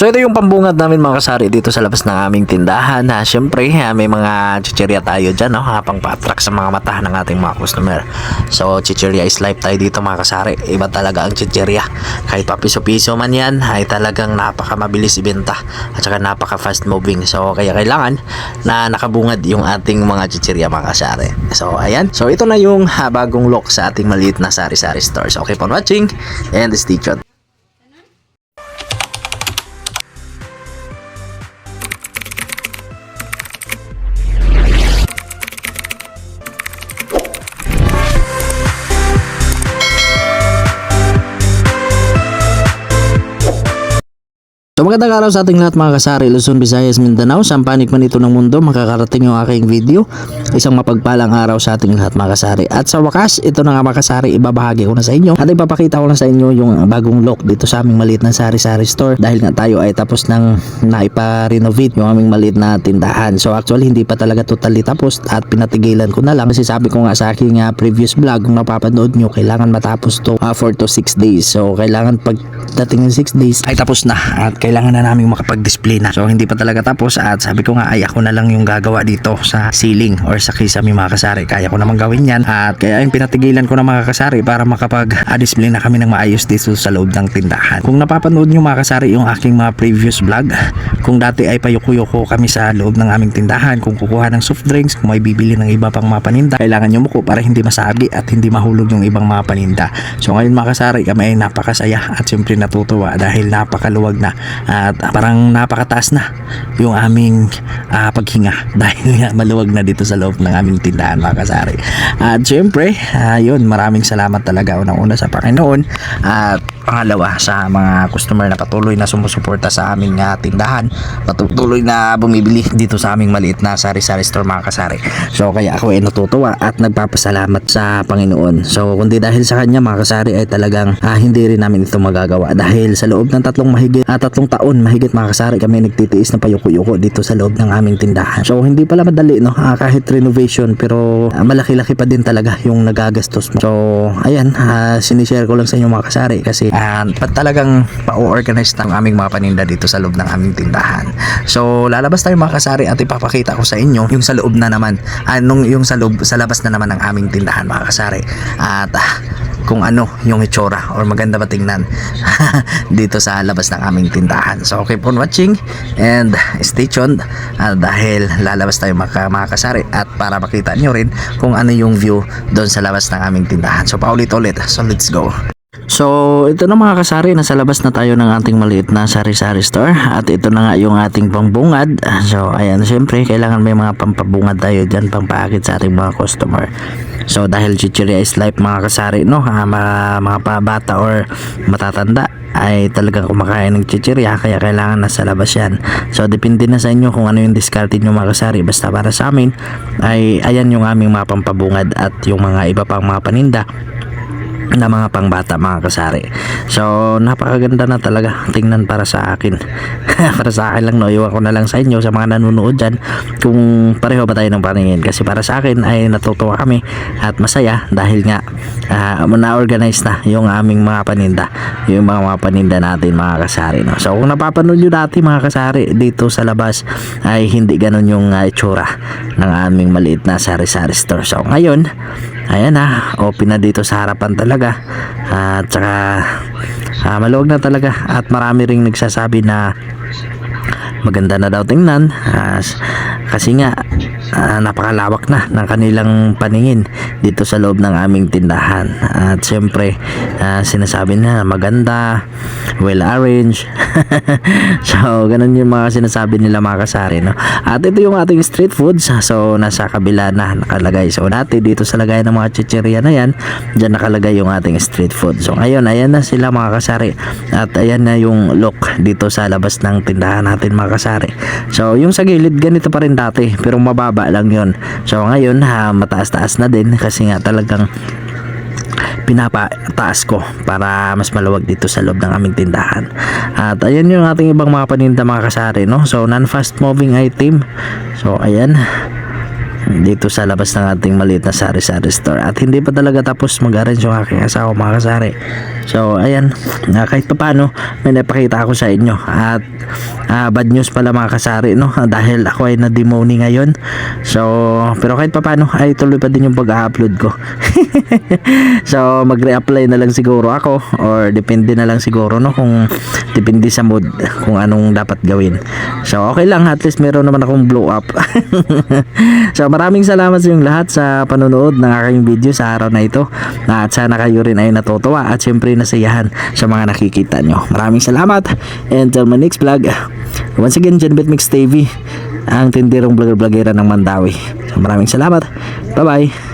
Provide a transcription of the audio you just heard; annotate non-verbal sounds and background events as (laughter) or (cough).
So ito yung pambungad namin mga kasari dito sa labas ng aming tindahan. Ha, Siyempre, ha, may mga chichirya tayo dyan, no? ha, pang pa-attract sa mga mata ng ating mga customer. So chichirya is life tayo dito mga kasari. Iba talaga ang chichirya. Kahit pa piso-piso man yan, ay talagang napaka mabilis ibenta at saka napaka fast moving. So kaya kailangan na nakabungad yung ating mga chichirya mga kasari. So ayan. So ito na yung ha, bagong look sa ating maliit na sari-sari stores. Okay for watching and stay tuned. So magandang araw sa ating lahat mga kasari, Luzon, Visayas, Mindanao. Saan panig man ito ng mundo, makakarating yung aking video. Isang mapagpalang araw sa ating lahat mga kasari. At sa wakas, ito na nga mga kasari, ibabahagi ko na sa inyo. At ipapakita ko na sa inyo yung bagong look dito sa aming maliit na sari-sari store. Dahil nga tayo ay tapos ng naipa-renovate yung aming maliit na tindahan. So actually, hindi pa talaga totally tapos at pinatigilan ko na lang. Kasi sabi ko nga sa aking ah, previous vlog, kung napapanood nyo, kailangan matapos to 4 to 6 days. So kailangan pagdating ng 6 days ay tapos na at kailangan na namin makapag-display. So hindi pa talaga tapos at sabi ko nga ay ako na lang yung gagawa dito sa ceiling or sa kisame mga kasari. Kaya ko naman gawin yan at kaya yung pinatigilan ko na mga kasari para makapag-display na kami ng maayos dito sa loob ng tindahan. Kung napapanood nyo mga kasari yung aking mga previous vlog, kung dati ay payuko-yuko kami sa loob ng aming tindahan, kung kukuha ng soft drinks, kung may bibili ng iba pang mga paninda, kailangan nyo muko para hindi masabi at hindi mahulog yung ibang mga paninda. So ngayon mga kasari, kami ay napakasaya at siyempre natutuwa dahil napakaluwag na at parang napakataas na yung aming ah, paghinga. (laughs) Dahil nga maluwag na dito sa loob ng aming tindahan mga kasari. At siyempre, ah, yun, maraming salamat talaga unang-una sa Panginoon. At pangalawa sa mga customer na patuloy na sumusuporta sa aming ah, tindahan. Patuloy na bumibili dito sa aming maliit na sari-sari store mga kasari. So kaya ako ay natutuwa at nagpapasalamat sa Panginoon. So kundi dahil sa kanya mga kasari ay talagang ah, hindi rin namin ito magagawa. Dahil sa loob ng tatlong mahigit at tatlong taon mahigit mga kasari kami nagtitiis na payuko-yuko dito sa loob ng aming tindahan. So hindi pala madali no? Ah, kahit renovation pero ah, malaki-laki pa din talaga yung nagagastos mo. So ayan ah, sinishare ko lang sa inyo mga kasari kasi pat talagang pa-organize ng aming mga paninda dito sa loob ng aming tindahan. So lalabas tayo mga kasari at ipapakita ko sa inyo yung sa loob na naman. Anong yung sa loob sa labas na naman ng aming tindahan mga kasari. At ah, kung ano yung itsura or maganda ba tingnan (laughs) dito sa labas ng aming tindahan. So keep on watching and stay tuned ah, dahil lalabas tayo mga, mga at para makita nyo rin kung ano yung view doon sa labas ng aming tindahan. So paulit-ulit. So let's go. So, ito na mga kasari, nasa labas na tayo ng ating maliit na sari-sari store at ito na nga yung ating pambungad. So, ayan, syempre, kailangan may mga pampabungad tayo dyan, pampaakit sa ating mga customer. So, dahil chichirya is life mga kasari, no, ah, mga, mga pabata or matatanda ay talagang kumakain ng chichirya kaya kailangan nasa labas yan. So, depende na sa inyo kung ano yung discarded nyo mga kasari. Basta para sa amin, ay ayan yung aming mga pampabungad at yung mga iba pang mga paninda na mga pangbata mga kasari. So, napakaganda na talaga tingnan para sa akin. (laughs) para sa akin lang, no, iwan ko na lang sa inyo, sa mga nanonood dyan, kung pareho ba tayo ng paningin. Kasi para sa akin ay natutuwa kami at masaya dahil nga uh, na-organize na yung aming mga paninda. Yung mga, mga paninda natin mga kasari. No? So, kung napapanood nyo dati mga kasari dito sa labas ay hindi ganun yung uh, itsura ng aming maliit na sari-sari store. So, ngayon, ayan na, open na dito sa harapan talaga. At saka, ah, maluwag na talaga. At marami ring nagsasabi na maganda na daw tingnan. Ah, s- kasi nga ah, napakalawak na ng kanilang paningin dito sa loob ng aming tindahan. At syempre ah, sinasabi na maganda well arranged. (laughs) So ganun yung mga sinasabi nila mga kasari no? at ito yung ating street foods. So nasa kabila na nakalagay. So dati dito sa lagay ng mga chichirya na yan dyan nakalagay yung ating street food. So ngayon ayan na sila mga kasari. At ayan na yung look dito sa labas ng tindahan natin mga kasari so yung sa gilid ganito pa rin dati pero mababa lang yon so ngayon ha, mataas-taas na din kasi nga talagang pinapataas ko para mas maluwag dito sa loob ng aming tindahan. At ayan yung ating ibang mga paninda mga kasari, no? So, non-fast moving item. So, ayan. Dito sa labas ng ating maliit na sari-sari store. At hindi pa talaga tapos mag-arrange yung aking asawa mga kasari. So, ayan, ah, kahit pa paano, may napakita ako sa inyo. At ah, bad news pala mga kasari, no? Ah, Dahil ako ay na-demoni ngayon. So, pero kahit pa paano, ay tuloy pa din yung pag-upload ko. (laughs) so, mag-reapply na lang siguro ako or depende na lang siguro, no? Kung depende sa mood kung anong dapat gawin. So, okay lang. At least meron naman akong blow up. (laughs) so, maraming salamat sa inyong lahat sa panonood ng aking video sa araw na ito. At sana kayo rin ay natutuwa at syempre nasayahan sa mga nakikita nyo. Maraming salamat. And till my next vlog. Once again, Janbet Mix TV. Ang tindirong vlogger-vlogera ng Mandawi. So, maraming salamat. Bye-bye.